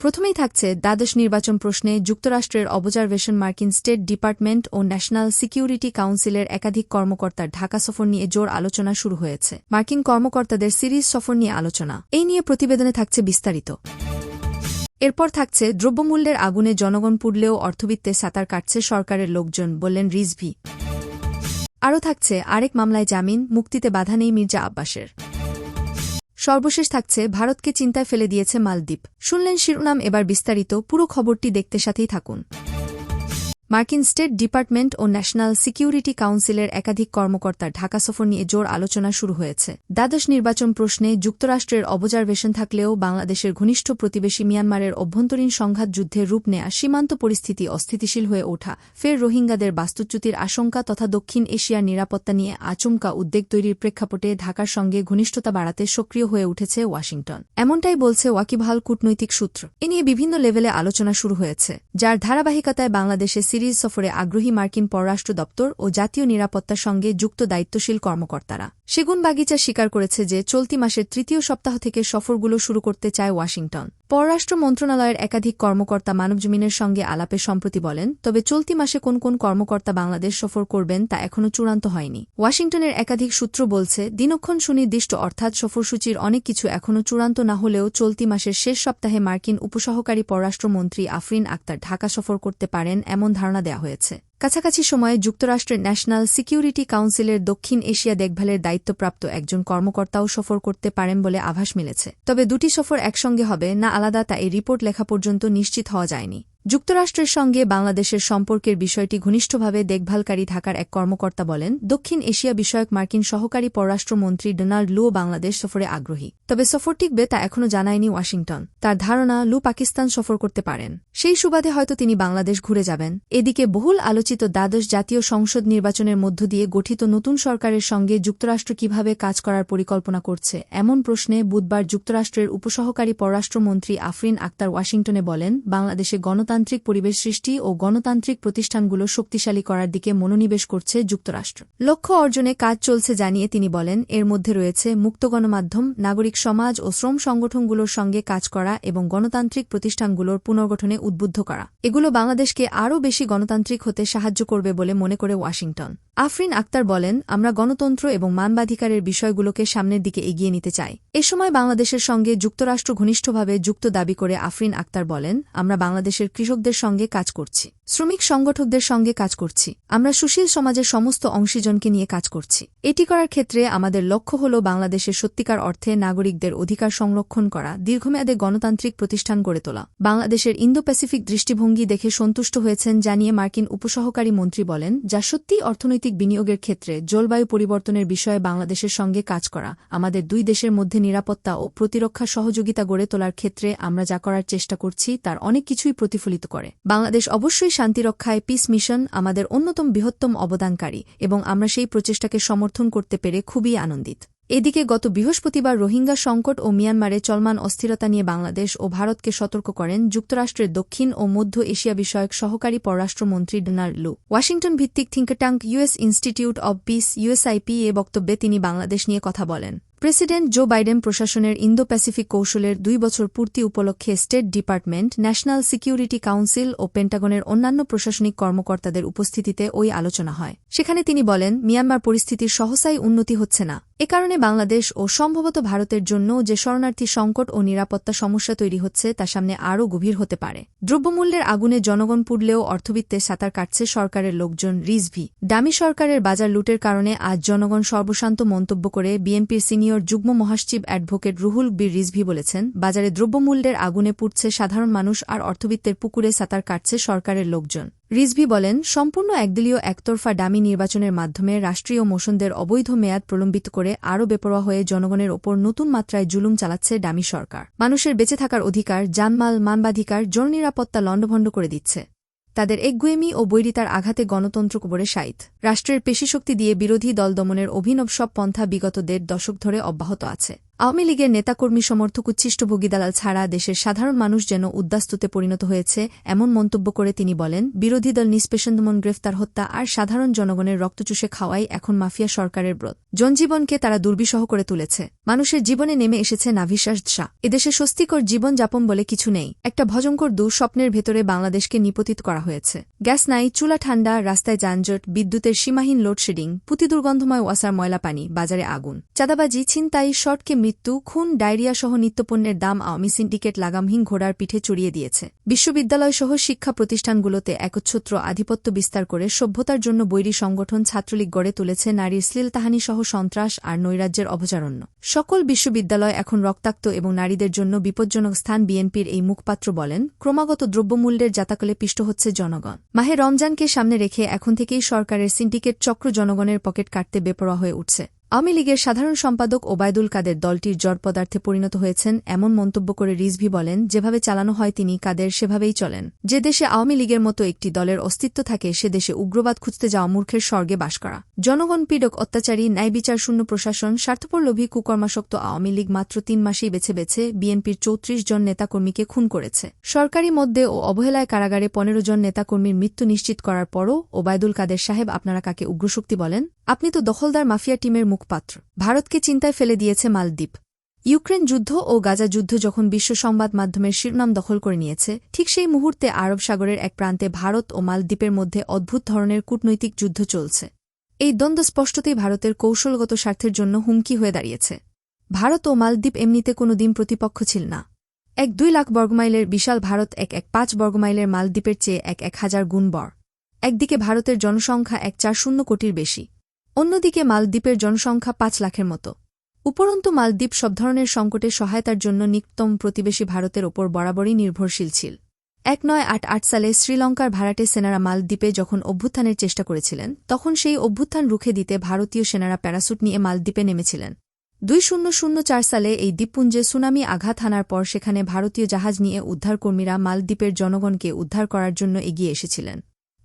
প্রথমেই থাকছে দ্বাদশ নির্বাচন প্রশ্নে যুক্তরাষ্ট্রের অবজারভেশন মার্কিন স্টেট ডিপার্টমেন্ট ও ন্যাশনাল সিকিউরিটি কাউন্সিলের একাধিক কর্মকর্তার ঢাকা সফর নিয়ে জোর আলোচনা শুরু হয়েছে। মার্কিন কর্মকর্তাদের সিরিজ সফর নিয়ে আলোচনা। এই নিয়ে প্রতিবেদনে থাকছে বিস্তারিত। এরপর থাকছে দ্রব্যমূল্যের আগুনে জনগণ পুড়লেও অর্থবিত্তে সাঁতার কাটছে সরকারের লোকজন বললেন রিজভি। আরও থাকছে আরেক মামলায় জামিন, মুক্তিতে বাধা নেই মির্জা আব্বাসের। সর্বশেষ থাকছে ভারতকে চিন্তায় ফেলে দিয়েছে মালদ্বীপ। শুনলেন শিরোনাম এবার বিস্তারিত, পুরো খবরটি দেখতে সাথেই থাকুন। মার্কিন স্টেট ডিপার্টমেন্ট ও ন্যাশনাল সিকিউরিটি কাউন্সিলের একাধিক কর্মকর্তার ঢাকা সফর নিয়ে জোর আলোচনা শুরু হয়েছে। দ্বাদশ নির্বাচন প্রশ্নে যুক্তরাষ্ট্রের অবজারভেশন থাকলেও বাংলাদেশের ঘনিষ্ঠ প্রতিবেশী মিয়ানমারের অভ্যন্তরীণ সংঘাত যুদ্ধে রূপ নেয়া সীমান্ত পরিস্থিতি অস্থিতিশীল হয়ে ওঠা, ফের রোহিঙ্গাদের বাস্তুচ্যুতির আশঙ্কা তথা দক্ষিণ এশিয়ার নিরাপত্তা নিয়ে আচমকা উদ্বেগ তৈরির প্রেক্ষাপটে ঢাকার সঙ্গে ঘনিষ্ঠতা বাড়াতে সক্রিয় হয়ে উঠেছে ওয়াশিংটন। এমনটাই বলছে ওয়াকিবহাল কূটনৈতিক সূত্র। এ নিয়ে বিভিন্ন লেভেলে আলোচনা শুরু হয়েছে, যার ধারাবাহিকতায় বাংলাদেশে সিরিজ সফরে আগ্রহী মার্কিন পররাষ্ট্র দপ্তর ও জাতীয় নিরাপত্তার সঙ্গে যুক্ত দায়িত্বশীল কর্মকর্তারা। সেগুন বাগিচা স্বীকার করেছে যে চলতি মাসের তৃতীয় সপ্তাহ থেকে সফরগুলো শুরু করতে চায় ওয়াশিংটন। পররাষ্ট্র মন্ত্রণালয়ের একাধিক কর্মকর্তা মানবজমিনের সঙ্গে আলাপে সম্প্রতি বলেন, তবে চলতি মাসে কোন কোন কর্মকর্তা বাংলাদেশ সফর করবেন তা এখনও চূড়ান্ত হয়নি। ওয়াশিংটনের একাধিক সূত্র বলছে, দিনক্ষণ সুনির্দিষ্ট অর্থাৎ সফরসূচির অনেক কিছু এখনও চূড়ান্ত না হলেও চলতি মাসের শেষ সপ্তাহে মার্কিন উপসহকারী পররাষ্ট্রমন্ত্রী আফরিন আক্তার ঢাকা সফর করতে পারেন এমন ধারণা দেওয়া হয়েছে। কাছাকাছি সময়ে যুক্তরাষ্ট্রের ন্যাশনাল সিকিউরিটি কাউন্সিলের দক্ষিণ এশিয়া দেখভালের দায়িত্বপ্রাপ্ত একজন কর্মকর্তাও সফর করতে পারেন বলে আভাস মিলেছে। তবে দুটি সফর একসঙ্গে হবে, না আলাদা তা এই রিপোর্ট লেখা পর্যন্ত নিশ্চিত হওয়া যায়নি। যুক্তরাষ্ট্রের সঙ্গে বাংলাদেশের সম্পর্কের বিষয়টি ঘনিষ্ঠভাবে দেখভালকারী ঢাকার এক কর্মকর্তা বলেন, দক্ষিণ এশিয়া বিষয়ক মার্কিন সহকারী পররাষ্ট্রমন্ত্রী ডোনাল্ড লুও বাংলাদেশ সফরে আগ্রহী। তবে সফর টিকবে তা এখনও জানায়নি ওয়াশিংটন। তার ধারণা, লু পাকিস্তান সফর করতে পারেন। সেই সুবাদে হয়তো তিনি বাংলাদেশ ঘুরে যাবেন। এদিকে বহুল আলোচিত দ্বাদশ জাতীয় সংসদ নির্বাচনের মধ্য দিয়ে গঠিত নতুন সরকারের সঙ্গে যুক্তরাষ্ট্র কীভাবে কাজ করার পরিকল্পনা করছে, এমন প্রশ্নে বুধবার যুক্তরাষ্ট্রের উপসহকারী পররাষ্ট্রমন্ত্রী আফরিন আক্তার ওয়াশিংটনে বলেন, বাংলাদেশে গণতান্ত্রিক গণতান্ত্রিক পরিবেশ সৃষ্টি ও গণতান্ত্রিক প্রতিষ্ঠানগুলো শক্তিশালী করার দিকে মনোনিবেশ করছে যুক্তরাষ্ট্র। লক্ষ্য অর্জনে কাজ চলছে জানিয়ে তিনি বলেন, এর মধ্যে রয়েছে মুক্ত গণমাধ্যম, নাগরিক সমাজ ও শ্রম সংগঠনগুলোর সঙ্গে কাজ করা এবং গণতান্ত্রিক প্রতিষ্ঠানগুলোর পুনর্গঠনে উদ্বুদ্ধ করা। এগুলো বাংলাদেশকে আরও বেশি গণতান্ত্রিক হতে সাহায্য করবে বলে মনে করে ওয়াশিংটন। আফরিন আক্তার বলেন, আমরা গণতন্ত্র এবং মানবাধিকারের বিষয়গুলোকে সামনের দিকে এগিয়ে নিতে চাই। এ সময় বাংলাদেশের সঙ্গে যুক্তরাষ্ট্র ঘনিষ্ঠভাবে যুক্ত দাবি করে আফরিন আক্তার বলেন, আমরা বাংলাদেশের কৃষকদের সঙ্গে কাজ করছি। শ্রমিক সংগঠকদের সঙ্গে কাজ করছি। আমরা সুশীল সমাজের সমস্ত অংশীজনকে নিয়ে কাজ করছি। এটি করার ক্ষেত্রে আমাদের লক্ষ্য হল বাংলাদেশের সত্যিকার অর্থে নাগরিকদের অধিকার সংরক্ষণ করা, দীর্ঘমেয়াদে গণতান্ত্রিক প্রতিষ্ঠান গড়ে তোলা। বাংলাদেশের ইন্দো প্যাসিফিক দৃষ্টিভঙ্গি দেখে সন্তুষ্ট হয়েছেন জানিয়ে মার্কিন উপসহকারী মন্ত্রী বলেন, যা সত্যিই অর্থনৈতিক বিনিয়োগের ক্ষেত্রে জলবায়ু পরিবর্তনের বিষয়ে বাংলাদেশের সঙ্গে কাজ করা, আমাদের দুই দেশের মধ্যে নিরাপত্তা ও প্রতিরক্ষা সহযোগিতা গড়ে তোলার ক্ষেত্রে আমরা যা করার চেষ্টা করছি, তার অনেক কিছুই প্রতিফলিত করে। বাংলাদেশ অবশ্যই শান্তিরক্ষায় পিস মিশন আমাদের অন্যতম বৃহত্তম অবদানকারী এবং আমরা সেই প্রচেষ্টাকে সমর্থন করতে পেরে খুবই আনন্দিত। এদিকে গত বৃহস্পতিবার রোহিঙ্গা সংকট ও মিয়ানমারে চলমান অস্থিরতা নিয়ে বাংলাদেশ ও ভারতকে সতর্ক করেন যুক্তরাষ্ট্রের দক্ষিণ ও মধ্য এশিয়া বিষয়ক সহকারী পররাষ্ট্রমন্ত্রী ডোনাল্ড লু। ওয়াশিংটন ভিত্তিক think tank US institute of peace USIP এ বক্তব্যে তিনি বাংলাদেশ নিয়ে কথা বলেন। প্রেসিডেন্ট জো বাইডেন প্রশাসনের ইন্দো প্যাসিফিক কৌশলের দুই বছর পূর্তি উপলক্ষে state department, national security council ও পেন্টাগনের অন্যান্য প্রশাসনিক কর্মকর্তাদের উপস্থিতিতে ওই আলোচনা হয়। সেখানে তিনি বলেন, মিয়ানমার পরিস্থিতির সহসাই উন্নতি হচ্ছে না। এ কারণে বাংলাদেশ ও সম্ভবত ভারতের জন্য যে শরণার্থী সংকট ও নিরাপত্তা সমস্যা তৈরি হচ্ছে তা সামনে আরও গভীর হতে পারে। দ্রব্যমূল্যের আগুনে জনগণ পুড়লেও অর্থবিত্তে সাঁতার কাটছে সরকারের লোকজন রিজভি। দামি সরকারের বাজার লুটের কারণে আজ জনগণ সর্বশান্ত মন্তব্য করে বিএনপির সিনিয়র যুগ্ম মহাসচিব অ্যাডভোকেট রুহুল বীর রিজভি বলেছেন, বাজারে দ্রব্যমূল্যের আগুনে পুড়ছে সাধারণ মানুষ আর অর্থবিত্তের পুকুরে সাঁতার কাটছে সরকারের লোকজন। রিজভি বলেন, সম্পূর্ণ একদলীয় একতরফা ডামি নির্বাচনের মাধ্যমে রাষ্ট্রীয় মোশনদের অবৈধ মেয়াদ প্রলম্বিত করে আরও বেপরোয়া হয়ে জনগণের ওপর নতুন মাত্রায় জুলুম চালাচ্ছে ডামি সরকার। মানুষের বেঁচে থাকার অধিকার, জানমাল, মানবাধিকার, জননিরাপত্তা লণ্ডভণ্ড করে দিচ্ছে। তাদের একগুয়েমি ও বৈরিতার আঘাতে গণতন্ত্র কবরে সাইত রাষ্ট্রের পেশিশক্তি দিয়ে বিরোধী দল দমনের অভিনব সব পন্থা বিগত দেড় দশক ধরে অব্যাহত আছে। আওয়ামী লীগের নেতাকর্মী সমর্থক উচ্ছিষ্টভোগী দালাল ছাড়া দেশের সাধারণ মানুষ যেন উদ্বাস্তুতে পরিণত হয়েছে, এমন মন্তব্য করে তিনি বলেন, বিরোধী দল নিষ্পেষণদমন গ্রেফতার হত্যা আর সাধারণ জনগণের রক্তচুষে খাওয়াই এখন মাফিয়া সরকারের ব্রত। জনজীবনকে তারা দুর্বিষহ করে তুলেছে। মানুষের জীবনে নেমে এসেছে নাভিশ্বাস শাহ এদেশে স্বস্তিকর জীবনযাপন বলে কিছু নেই। একটা ভজঙ্কর দুঃস্বপ্নের ভেতরে বাংলাদেশকে নিপতিত করা হয়েছে। গ্যাস নাই, চুলা ঠান্ডা, রাস্তায় যানজট, বিদ্যুতের সীমাহীন লোডশেডিং পুতি দুর্গন্ধময় ওয়াসার ময়লা পানি বাজারে আগুন। চাঁদাবাজি, ছিনতাই শর্টকে মৃত্যু খুন ডায়রিয়া সহ নিত্যপণ্যের দাম আওয়ামী সিন্ডিকেট লাগামহীন ঘোড়ার পিঠে চড়িয়ে দিয়েছে। বিশ্ববিদ্যালয়সহ শিক্ষা প্রতিষ্ঠানগুলোতে একচ্ছত্র আধিপত্য বিস্তার করে সভ্যতার জন্য বৈরী সংগঠন ছাত্রলীগ গড়ে তুলেছে নারীর শ্লীলতাহানি সহ সন্ত্রাস আর নৈরাজ্যের অভচারণ্য সকল বিশ্ববিদ্যালয় এখন রক্তাক্ত এবং নারীদের জন্য বিপজ্জনক স্থান বিএনপির এই মুখপাত্র বলেন, ক্রমাগত দ্রব্যমূল্যের জাতাকলে পিষ্ট হচ্ছে জনগণ। মাহে রমজানকে সামনে রেখে এখন থেকেই সরকারের সিন্ডিকেট চক্র জনগণের পকেট কাটতে বেপরোয়া হয়ে উঠছে। আওয়ামী লীগের সাধারণ সম্পাদক ওবায়দুল কাদের দলটির জড় পদার্থে পরিণত হয়েছেন এমন মন্তব্য করে রিজভি বলেন, যেভাবে চালানো হয় তিনি কাদের, সেভাবেই চলেন। যে দেশে আওয়ামী লীগের মতো একটি দলের অস্তিত্ব থাকে, সে দেশে উগ্রবাদ খুঁজতে যাওয়া মূর্খের স্বর্গে বাস করা। জনগণ পীড়ক, অত্যাচারী ন্যায়বিচার শূন্য প্রশাসন স্বার্থপরলোভী কুকর্মাসক্ত আওয়ামী লীগ মাত্র তিন মাসেই বেছে বেছে বিএনপির চৌত্রিশ জন নেতাকর্মীকে খুন করেছে। সরকারি মধ্যে ও অবহেলায় কারাগারে পনেরো জন নেতাকর্মীর মৃত্যু নিশ্চিত করার পরও ওবায়দুল কাদের সাহেব আপনারা কাকে উগ্রশক্তি বলেন? আপনি তো দখলদার মাফিয়া টিমের মুখপাত্র। ভারতকে চিন্তায় ফেলে দিয়েছে মালদ্বীপ। ইউক্রেন যুদ্ধ ও গাজা যুদ্ধ যখন বিশ্ব সংবাদ মাধ্যমের শিরোনাম দখল করে নিয়েছে, ঠিক সেই মুহূর্তে আরব সাগরের এক প্রান্তে ভারত ও মালদ্বীপের মধ্যে অদ্ভুত ধরনের কূটনৈতিক যুদ্ধ চলছে। এই দ্বন্দ্ব স্পষ্টতই ভারতের কৌশলগত স্বার্থের জন্য হুমকি হয়ে দাঁড়িয়েছে। ভারত ও মালদ্বীপ এমনিতে কোনো দিন প্রতিপক্ষ ছিল না। এক দুই লাখ বর্গমাইলের বিশাল ভারত এক এক পাঁচ বর্গমাইলের মালদ্বীপের চেয়ে এক এক হাজার গুণ বর একদিকে ভারতের জনসংখ্যা এক চার শূন্য কোটির বেশি। অন্যদিকে মালদ্বীপের জনসংখ্যা পাঁচ লাখের মতো। উপরন্তু মালদ্বীপ সব ধরনের সংকটে সহায়তার জন্য নিকটতম প্রতিবেশী ভারতের ওপর বরাবরই নির্ভরশীল ছিল। এক নয় আট আট সালে শ্রীলঙ্কার ভাড়াটে সেনারা মালদ্বীপে যখন অভ্যুত্থানের চেষ্টা করেছিলেন, তখন সেই অভ্যুত্থান রুখে দিতে ভারতীয় সেনারা প্যারাসুট নিয়ে মালদ্বীপে নেমেছিলেন। দুই শূন্য শূন্য চার সালে এই দ্বীপপুঞ্জে সুনামি আঘাত হানার পর সেখানে ভারতীয় জাহাজ নিয়ে উদ্ধারকর্মীরা মালদ্বীপের জনগণকে উদ্ধার করার জন্য এগিয়ে এসেছিলেন।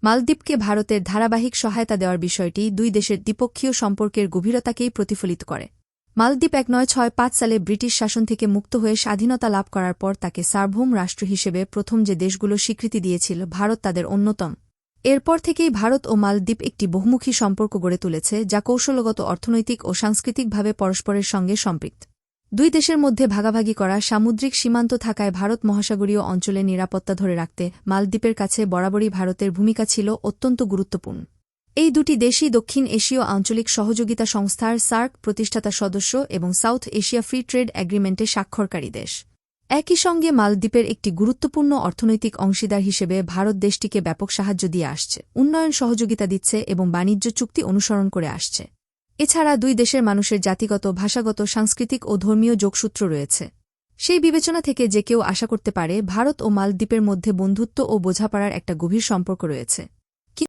মালদ্বীপকে ভারতের ধারাবাহিক সহায়তা দেওয়ার বিষয়টি দুই দেশের দ্বিপক্ষীয় সম্পর্কের গভীরতাকেই প্রতিফলিত করে। মালদ্বীপ এক নয় ছয় পাঁচ সালে ব্রিটিশ শাসন থেকে মুক্ত হয়ে স্বাধীনতা লাভ করার পর তাকে সার্বভৌম রাষ্ট্র হিসেবে প্রথম যে দেশগুলো স্বীকৃতি দিয়েছিল, ভারত তাদের অন্যতম। এরপর থেকেই ভারত ও মালদ্বীপ একটি বহুমুখী সম্পর্ক গড়ে তুলেছে, যা কৌশলগত, অর্থনৈতিক ও সাংস্কৃতিকভাবে পরস্পরের সঙ্গে সম্পৃক্ত। দুই দেশের মধ্যে ভাগাভাগি করা সামুদ্রিক সীমান্ত থাকায় ভারত মহাসাগরীয় অঞ্চলে নিরাপত্তা ধরে রাখতে মালদ্বীপের কাছে বরাবরই ভারতের ভূমিকা ছিল অত্যন্ত গুরুত্বপূর্ণ। এই দুটি দেশই দক্ষিণ এশীয় আঞ্চলিক সহযোগিতা সংস্থার সার্ক প্রতিষ্ঠাতা সদস্য এবং সাউথ এশিয়া ফ্রি ট্রেড অ্যাগ্রিমেন্টে স্বাক্ষরকারী দেশ। একই সঙ্গে মালদ্বীপের একটি গুরুত্বপূর্ণ অর্থনৈতিক অংশীদার হিসেবে ভারত দেশটিকে ব্যাপক সাহায্য দিয়ে আসছে, উন্নয়ন সহযোগিতা দিচ্ছে এবং বাণিজ্য চুক্তি অনুসরণ করে আসছে। এছাড়া দুই দেশের মানুষের জাতিগত, ভাষাগত, সাংস্কৃতিক ও ধর্মীয় যোগসূত্র রয়েছে। সেই বিবেচনা থেকে যে কেউ আশা করতে পারে, ভারত ও মালদ্বীপের মধ্যে বন্ধুত্ব ও বোঝাপড়ার একটা গভীর সম্পর্ক রয়েছে।